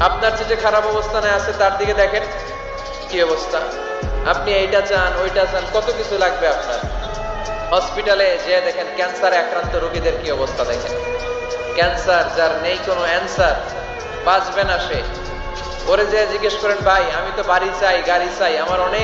আপনার যে খারাপ অবস্থানে আছে, তার দিকে দেখেন কি অবস্থা। আপনি এইটা চান, ওইটা চান, কত কিছু লাগবে আপনার? হসপিটালে যে দেখেন ক্যান্সার আক্রান্ত রোগীদের কি অবস্থা দেখেন। ক্যান্সার যার নেই কোনো অ্যান্সার বাঁচবে না সে। ওরে যে জিজ্ঞেস করেন, ভাই, আমি তো বাড়ি চাই, গাড়ি চাই, আমার অনেক